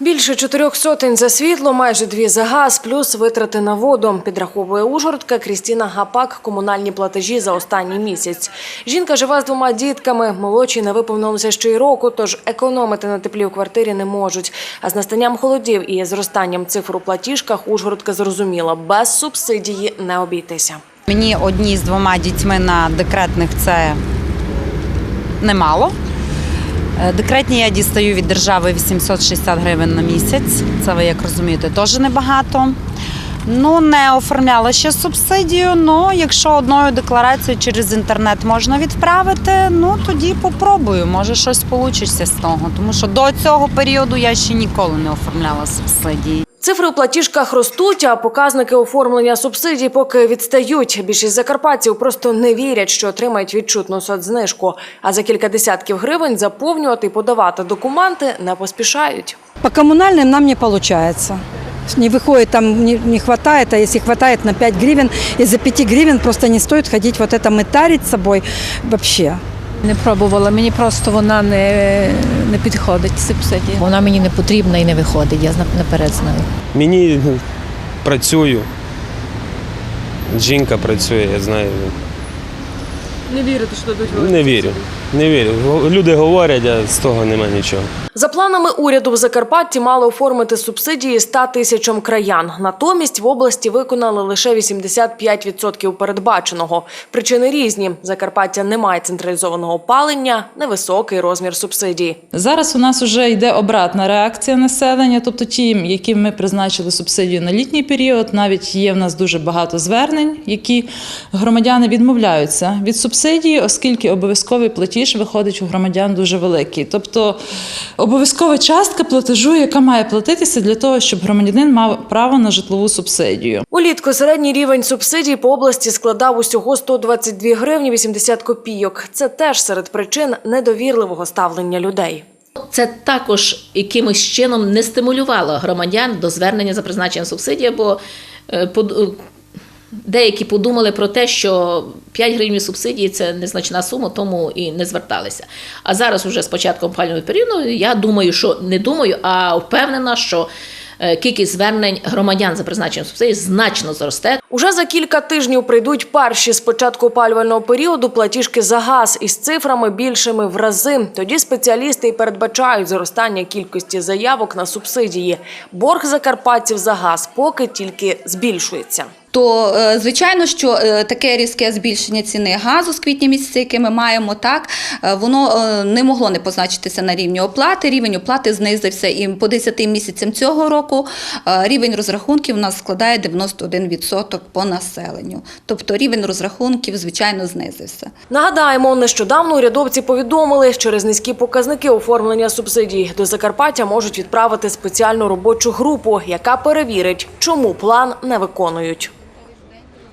Більше чотирьох сотень за світло, майже дві за газ, плюс витрати на воду. Підраховує Ужгородка Крістіна Гапак комунальні платежі за останній місяць. Жінка живе з двома дітками. Молодші не виповнилося ще й року, тож економити на теплі у квартирі не можуть. А з настанням холодів і зростанням цифр у платіжках Ужгородка зрозуміла, без субсидії не обійтися. Мені одні з двома дітьми на декретних це немало. Е, Декретні я дістаю від держави 860 гривень на місяць. Це ви як розумієте, теж небагато. Ну, не оформляла ще субсидію. Ну, якщо одною декларацією через інтернет можна відправити, ну тоді попробую. Може, щось вийде з того. Тому що до цього періоду я ще ніколи не оформляла субсидії. Цифри у платіжках ростуть, а показники оформлення субсидій поки відстають. Більшість закарпатців просто не вірять, що отримають відчутну соцзнижку. А за кілька десятків гривень заповнювати і подавати документи не поспішають. По коммунальным нам не получается. Не выходит, там не, не хватает, а если хватает на 5 гривен, из-за 5 гривен просто не стоит ходить вот это мытарить с собой вообще. Не пробувала, мені просто вона не, не підходить субсидія. Вона мені не потрібна і не виходить, я наперед знаю. Мені працюю. Жінка працює, я знаю. Не вірите, що дадуть Не вірю. Не вірю. Люди говорять, а з того немає нічого. За планами уряду в Закарпатті мали оформити субсидії 100 тисячам краян. Натомість в області виконали лише 85% передбаченого. Причини різні. Закарпаття не має централізованого опалення, невисокий розмір субсидій. Зараз у нас вже йде обратна реакція населення, тобто ті, яким ми призначили субсидію на літній період, навіть є в нас дуже багато звернень, які громадяни відмовляються від субсидії, оскільки обов'язковий платіж виходить у громадян дуже великий. Тобто обов'язкова частка платежу, яка має платитися для того, щоб громадянин мав право на житлову субсидію. Улітку середній рівень субсидій по області складав усього 122 гривні 80 копійок. Це теж серед причин недовірливого ставлення людей. Це також якимось чином не стимулювало громадян до звернення за призначенням субсидії, бо е, деякі подумали про те, що 5 гривень субсидії це незначна сума, тому і не зверталися. А зараз, уже з початком пального періоду, я думаю, що не думаю, а впевнена, що кількість звернень громадян за призначенням субсидії значно зросте. Уже за кілька тижнів прийдуть перші з початку опалювального періоду платіжки за газ із цифрами більшими в рази. Тоді спеціалісти і передбачають зростання кількості заявок на субсидії. Борг закарпатців за газ поки тільки збільшується. То е, звичайно, що е, таке різке збільшення ціни газу з квітня місяця, яке ми маємо, так е, воно е, не могло не позначитися на рівні оплати. Рівень оплати знизився і по 10 місяцям цього року е, рівень розрахунків у нас складає 91% по населенню. Тобто рівень розрахунків, звичайно, знизився. Нагадаємо, нещодавно урядовці повідомили, через низькі показники оформлення субсидій до Закарпаття можуть відправити спеціальну робочу групу, яка перевірить, чому план не виконують.